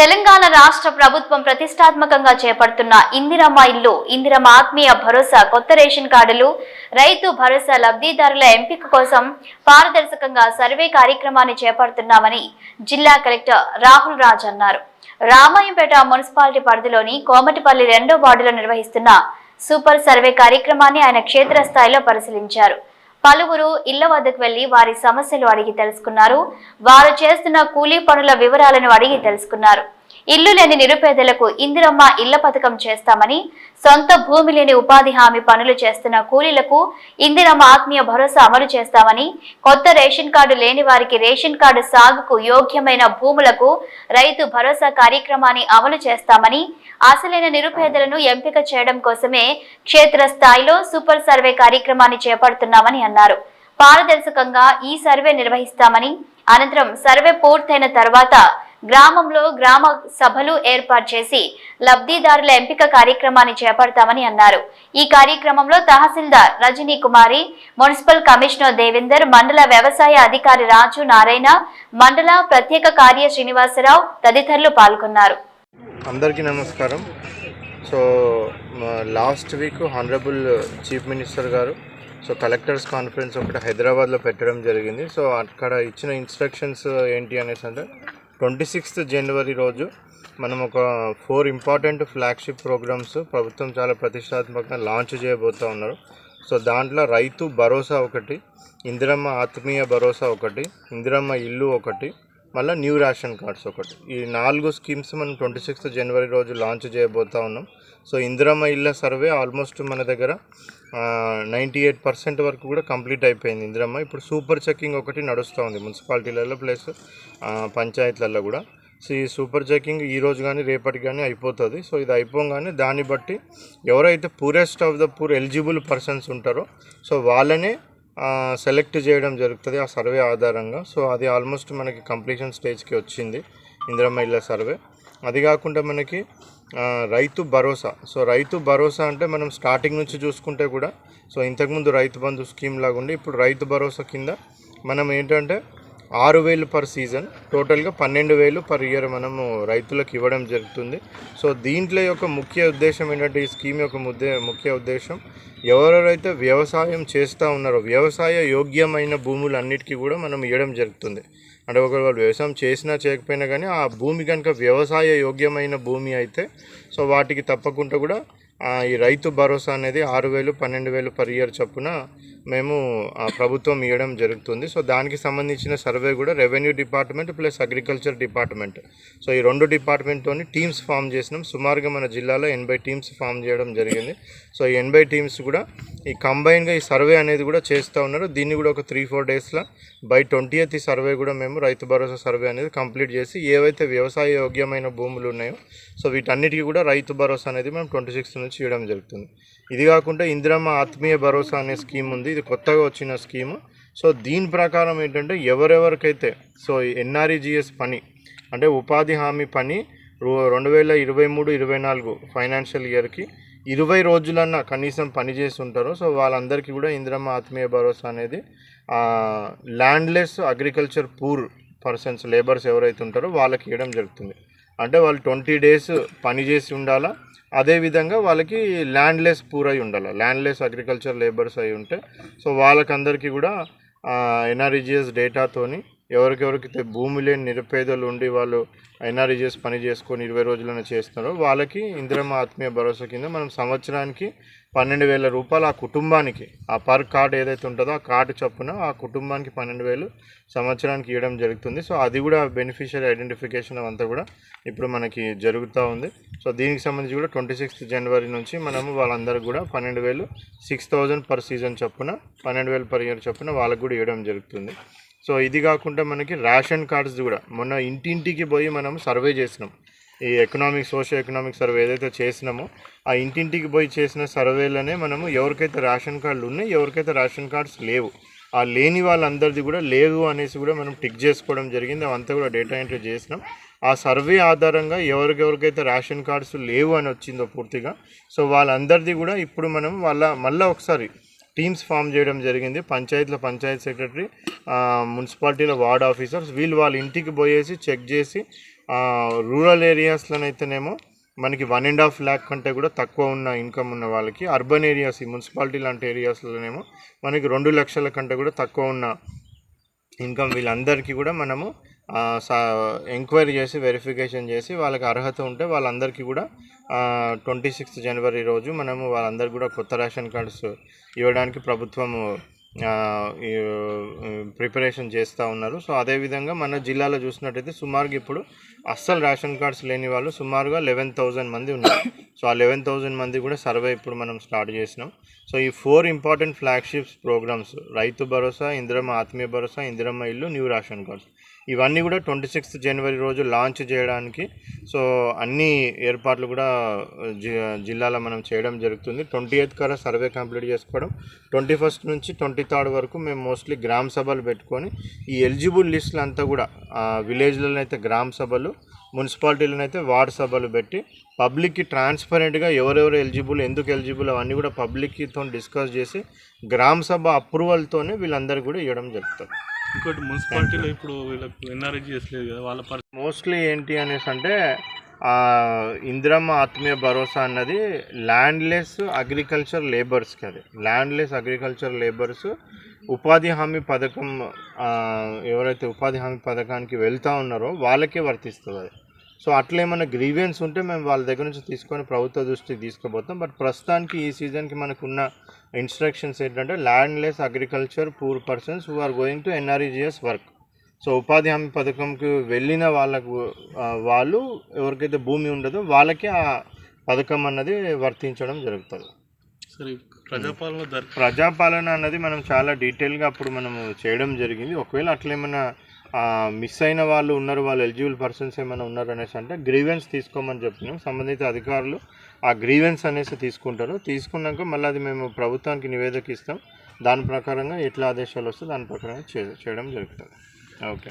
తెలంగాణ రాష్ట్ర ప్రభుత్వం ప్రతిష్టాత్మకంగా చేపడుతున్న ఇందిరమ్మ ఇల్లు ఇందిరమ్మ ఆత్మీయ భరోసా కొత్త రేషన్ కార్డులు రైతు భరోసా లబ్ధిదారుల ఎంపిక కోసం పారదర్శకంగా సర్వే కార్యక్రమాన్ని చేపడుతున్నామని జిల్లా కలెక్టర్ రాహుల్ రాజ్ అన్నారు. రామాయంపేట మున్సిపాలిటీ పరిధిలోని కోమటిపల్లి రెండో వార్డులో నిర్వహిస్తున్న సూపర్ సర్వే కార్యక్రమాన్ని ఆయన క్షేత్రస్థాయిలో పరిశీలించారు. పలువురు ఇళ్ళ వద్దకు వెళ్ళి వారి సమస్యలు అడిగి తెలుసుకున్నారు. వారు చేస్తున్న కూలీ పనుల వివరాలను అడిగి తెలుసుకున్నారు. ఇల్లు లేని నిరుపేదలకు ఇందిరమ్మ ఇళ్ళ పథకం చేస్తామని సొంత భూమి లేని ఉపాధి హామీ పనులు చేస్తున్న కూలీలకు ఇందిరమ్మ ఆత్మీయ భరోసా అమలు చేస్తామని కొత్త రేషన్ కార్డు లేని వారికి రేషన్ కార్డు సాగుకు యోగ్యమైన భూములకు రైతు భరోసా కార్యక్రమాన్ని అమలు చేస్తామని అసలైన నిరుపేదలను ఎంపిక చేయడం కోసమే క్షేత్రస్థాయిలో సూపర్ సర్వే కార్యక్రమాన్ని చేపడుతున్నామని అన్నారు. పారదర్శకంగా ఈ సర్వే నిర్వహిస్తామని అనంతరం సర్వే పూర్తయిన తర్వాత గ్రామంలో గ్రామ సభలు ఏర్పాటు చేసి లబ్ధిదారుల ఎంపిక కార్యక్రమాన్ని చేపడతామని అన్నారు. ఈ కార్యక్రమంలో తహసీల్దార్ రజనీ కుమారి మున్సిపల్ కమిషనర్ దేవేందర్ మండల వ్యవసాయ అధికారి రాజు నారాయణ మండల ప్రత్యేక కార్య శ్రీనివాసరావు తదితరులు పాల్గొన్నారు. అందరికీ నమస్కారం. So last week honourable chief minister గారు సో కలెక్టర్స్ కాన్ఫరెన్స్ ఒకటి హైదరాబాద్లో పెట్టడం జరిగింది. సో అక్కడ ఇచ్చిన ఇన్స్ట్రక్షన్స్ ఏంటి అనేసి అంటే ట్వంటీ సిక్స్త్ జనవరి రోజు మనం ఒక ఫోర్ ఇంపార్టెంట్ ఫ్లాగ్షిప్ ప్రోగ్రామ్స్ ప్రభుత్వం చాలా ప్రతిష్టాత్మకంగా లాంచ్ చేయబోతూ ఉన్నారు. సో దాంట్లో రైతు భరోసా ఒకటి ఇందిరమ్మ ఆత్మీయ భరోసా ఒకటి ఇందిరమ్మ ఇల్లు ఒకటి మళ్ళీ న్యూ రేషన్ కార్డ్స్ ఒకటి. ఈ నాలుగు స్కీమ్స్ మనం ట్వంటీ సిక్స్త్ జనవరి రోజు లాంచ్ చేయబోతా ఉన్నాం. సో ఇందిరమ్మ ఇళ్ళ సర్వే ఆల్మోస్ట్ మన దగ్గర నైంటీ ఎయిట్ పర్సెంట్ వరకు కూడా కంప్లీట్ అయిపోయింది ఇందిరమ్మ. ఇప్పుడు సూపర్ చెక్కింగ్ ఒకటి నడుస్తూ ఉంది మున్సిపాలిటీలలో ప్లస్ పంచాయతీలలో కూడా. సో ఈ సూపర్ చెకింగ్ ఈరోజు కానీ రేపటికి కానీ అయిపోతుంది. సో ఇది అయిపోగానే దాన్ని బట్టి ఎవరైతే poorest of the poor eligible persons ఉంటారో సో వాళ్ళనే సెలెక్ట్ చేయడం జరుగుతుంది ఆ సర్వే ఆధారంగా. సో అది ఆల్మోస్ట్ మనకి కంప్లీషన్ స్టేజ్కి వచ్చింది ఇందిరమ్మ ఇళ్ళ సర్వే. అది కాకుండా మనకి రైతు భరోసా. సో రైతు భరోసా అంటే మనం స్టార్టింగ్ నుంచి చూసుకుంటే కూడా సో ఇంతకుముందు రైతు బంధు స్కీమ్ లాగా ఉండి ఇప్పుడు రైతు భరోసా కింద మనం ఏంటంటే ఆరు వేలు పర్ సీజన్ టోటల్గా పన్నెండు వేలు పర్ ఇయర్ మనము రైతులకు ఇవ్వడం జరుగుతుంది. సో దీంట్లో యొక్క ముఖ్య ఉద్దేశం ఏంటంటే ఈ స్కీమ్ యొక్క ముద్దే ముఖ్య ఉద్దేశం ఎవరెవరైతే వ్యవసాయం చేస్తూ ఉన్నారో వ్యవసాయ యోగ్యమైన భూములన్నిటికీ కూడా మనం ఇవ్వడం జరుగుతుంది. అంటే ఒకవేళ వాళ్ళు వ్యవసాయం చేసినా చేయకపోయినా కానీ ఆ భూమి కనుక వ్యవసాయ యోగ్యమైన భూమి అయితే సో వాటికి తప్పకుండా కూడా ఈ రైతు భరోసా అనేది ఆరు వేలు పన్నెండు వేలు పర్ ఇయర్ చొప్పున మేము ఆ, ప్రభుత్వం ఇవ్వడం జరుగుతుంది. సో దానికి సంబంధించిన సర్వే కూడా revenue department plus agriculture department. So ఈ రెండు డిపార్ట్మెంట్తో టీమ్స్ ఫామ్ చేసినాం. సుమారుగా మన జిల్లాలో ఎనభై టీమ్స్ ఫామ్ చేయడం జరిగింది. సో ఈ ఎనభై టీమ్స్ కూడా ఈ కంబైన్గా ఈ సర్వే అనేది కూడా చేస్తూ ఉన్నారు. దీన్ని కూడా ఒక త్రీ ఫోర్ డేస్లో బై ట్వంటీ ఎయిత్ సర్వే కూడా మేము రైతు భరోసా సర్వే అనేది కంప్లీట్ చేసి ఏవైతే వ్యవసాయ యోగ్యమైన భూములు ఉన్నాయో సో వీటన్నిటికీ కూడా రైతు భరోసా అనేది మేము ట్వంటీ సిక్స్త్ నుంచి ఇవ్వడం జరుగుతుంది. ఇది కాకుండా ఇందిరమ్మ ఆత్మీయ భరోసా అనే స్కీమ్ ఉంది. ఇది కొత్తగా వచ్చిన స్కీము. సో దీని ప్రకారం ఏంటంటే ఎవరెవరికైతే సో ఎన్ఆర్ఈజిఎస్ పని అంటే ఉపాధి హామీ పని రెండు వేల ఇరవై మూడు ఇరవై నాలుగు ఫైనాన్షియల్ ఇయర్కి ఇరవై రోజులన్నా కనీసం పని చేసి ఉంటారో సో వాళ్ళందరికీ కూడా ఇందిరమ్మ ఆత్మీయ భరోసా అనేది landless agriculture poor persons labours ఎవరైతే ఉంటారో వాళ్ళకి ఇవ్వడం జరుగుతుంది. అంటే వాళ్ళు ట్వంటీ డేస్ పని చేసి ఉండాలా? అదేవిధంగా వాళ్ళకి ల్యాండ్లెస్ పూర్ అయి ఉండాలి? ల్యాండ్లెస్ అగ్రికల్చర్ లేబర్స్ అయి ఉంటే. సో వాళ్ళకందరికీ కూడా ఎన్ఆర్ఈజిఎస్ డేటాతోని ఎవరికెవరికి భూమి లేని నిరుపేదలు ఉండి వాళ్ళు ఎన్ఆర్ఈజిఎస్ పని చేసుకొని ఇరవై రోజులను చేస్తున్నారో వాళ్ళకి ఇందిరమ్మ ఆత్మీయ భరోసా కింద మనం సంవత్సరానికి పన్నెండు వేల రూపాయలు ఆ కుటుంబానికి ఆ పర్ కార్డ్ ఏదైతే ఉంటుందో ఆ కార్డు చొప్పున ఆ కుటుంబానికి పన్నెండు వేలు సంవత్సరానికి ఇవ్వడం జరుగుతుంది. సో అది కూడా బెనిఫిషియరీ ఐడెంటిఫికేషన్ అంతా కూడా ఇప్పుడు మనకి జరుగుతూ ఉంది. సో దీనికి సంబంధించి కూడా ట్వంటీ సిక్స్త్ జనవరి నుంచి మనము వాళ్ళందరూ కూడా పన్నెండు వేలు సిక్స్ థౌజండ్ పర్ సీజన్ చొప్పున పన్నెండు వేలు పర్ ఇయర్ చొప్పున వాళ్ళకు కూడా ఇవ్వడం జరుగుతుంది. సో ఇది కాకుండా మనకి రేషన్ కార్డ్స్ కూడా. మొన్న ఇంటింటికి పోయి మనం సర్వే చేసినాం. ఈ ఎకనామిక్ సోషల్ ఎకనామిక్ సర్వే ఏదైతే చేసినామో ఆ ఇంటింటికి పోయి చేసిన సర్వేలోనే మనము ఎవరికైతే రేషన్ కార్డులు ఉన్నాయి ఎవరికైతే రేషన్ కార్డ్స్ లేవు ఆ లేని వాళ్ళందరిది కూడా లేవు అనేసి కూడా మనం టిక్ చేసుకోవడం జరిగింది. అవంతా కూడా డేటా ఎంట్రీ చేసినాం. ఆ సర్వే ఆధారంగా ఎవరికెవరికైతే రేషన్ కార్డ్స్ లేవు అని వచ్చిందో పూర్తిగా సో వాళ్ళందరిది కూడా ఇప్పుడు మనం వాళ్ళ మళ్ళీ ఒకసారి టీమ్స్ ఫామ్ చేయడం జరిగింది. పంచాయతీలో పంచాయత్ సెక్రటరీ మున్సిపాలిటీలో వార్డ్ ఆఫీసర్స్ వీళ్ళు వాళ్ళ ఇంటికి పోయేసి చెక్ చేసి రూరల్ ఏరియాస్లోనైతేనేమో మనకి వన్ అండ్ హాఫ్ ల్యాక్ కంటే కూడా తక్కువ ఉన్న ఇన్కమ్ ఉన్న వాళ్ళకి అర్బన్ ఏరియాస్ ఈ మున్సిపాలిటీ లాంటి ఏరియాస్లోనేమో మనకి రెండు లక్షల కంటే కూడా తక్కువ ఉన్న ఇన్కమ్ వీళ్ళందరికీ కూడా మనము ఎంక్వైరీ చేసి వెరిఫికేషన్ చేసి వాళ్ళకి అర్హత ఉంటే వాళ్ళందరికీ కూడా ట్వంటీ సిక్స్త్ జనవరి రోజు మనము వాళ్ళందరికీ కూడా కొత్త రేషన్ కార్డ్స్ ఇవ్వడానికి ప్రభుత్వము ప్రిపరేషన్ చేస్తూ ఉన్నారు. సో అదేవిధంగా మన జిల్లాలో చూసినట్టయితే సుమారుగా ఇప్పుడు అస్సలు రేషన్ కార్డ్స్ లేని వాళ్ళు సుమారుగా లెవెన్ థౌజండ్ మంది ఉన్నారు. సో ఆ లెవెన్ థౌజండ్ మంది కూడా సర్వే ఇప్పుడు మనం స్టార్ట్ చేసినాం. సో ఈ four important flagships programmes Rythu Bharosa Indiramma Atmiya భరోసా ఇందిరమ్మ ఇల్లు న్యూ రేషన్ కార్డ్స్. ఇవన్నీ కూడా ట్వంటీ సిక్స్త్ జనవరి రోజు లాంచ్ చేయడానికి. సో అన్ని ఏర్పాట్లు కూడా జి జిల్లాలో మనం చేయడం జరుగుతుంది. ట్వంటీ ఎయిత్ కర సర్వే కంప్లీట్ చేసుకోవడం. ట్వంటీ ఫస్ట్ నుంచి ట్వంటీ థర్డ్ వరకు మేము మోస్ట్లీ గ్రామ సభలు పెట్టుకొని ఈ ఎలిజిబుల్ లిస్టులు అంతా కూడా విలేజ్లలో అయితే గ్రామ సభలు మున్సిపాలిటీలను అయితే వార్డ్ సభలు పెట్టి పబ్లిక్కి ట్రాన్స్పరెంట్గా ఎవరెవరు ఎలిజిబుల్ ఎందుకు ఎలిజిబుల్ అవన్నీ కూడా పబ్లిక్తో డిస్కస్ చేసి గ్రామ సభ అప్రూవల్తోనే వీళ్ళందరూ కూడా ఇవ్వడం జరుగుతుంది. ఇంకోటి మున్సిపాలిటీలో ఇప్పుడు వీళ్ళకి ఎన్ఆర్ఐ చేసలేదు కదా వాళ్ళ పరిస్థితి. మోస్ట్లీ ఏంటి అనేసి అంటే ఇందిరమ్మ ఆత్మీయ భరోసా అన్నది ల్యాండ్లెస్ అగ్రికల్చర్ లేబర్స్కి అది. ల్యాండ్లెస్ అగ్రికల్చర్ లేబర్స్ ఉపాధి హామీ పథకం ఎవరైతే ఉపాధి హామీ పథకానికి వెళ్తా ఉన్నారో వాళ్ళకే వర్తిస్తుంది అది. సో అట్లా ఏమైనా గ్రీవియన్స్ ఉంటే మేము వాళ్ళ దగ్గర నుంచి తీసుకొని ప్రభుత్వ దృష్టికి తీసుకుపోతాం. బట్ ప్రస్తుతానికి ఈ సీజన్కి మనకున్న ఇన్స్ట్రక్షన్స్ ఏంటంటే landless agriculture poor persons who are going to NREGS work so ఉపాధి హామీ పథకంకి వెళ్ళిన వాళ్ళకు వాళ్ళు ఎవరికైతే భూమి ఉండదో వాళ్ళకి ఆ పథకం అన్నది వర్తించడం జరుగుతుంది. సరే ప్రజాపాలన ప్రజాపాలన అన్నది మనం చాలా డీటెయిల్గా అప్పుడు మనం చేయడం జరిగింది. ఒకవేళ అట్లా ఏమైనా మిస్ అయిన వాళ్ళు ఉన్నారు వాళ్ళు ఎలిజిబుల్ పర్సన్స్ ఏమైనా ఉన్నారు అనేసి అంటే గ్రీవెన్స్ తీసుకోమని చెప్పినాం సంబంధిత అధికారులు ఆ గ్రీవెన్స్ అనేసి తీసుకుంటారు. తీసుకున్నాక మళ్ళీ అది మేము ప్రభుత్వానికి నివేదిక ఇస్తాం. దాని ప్రకారంగా ఎట్లా ఆదేశాలు వస్తే దాని ప్రకారంగా చే- చేయడం జరుగుతుంది. ఓకే.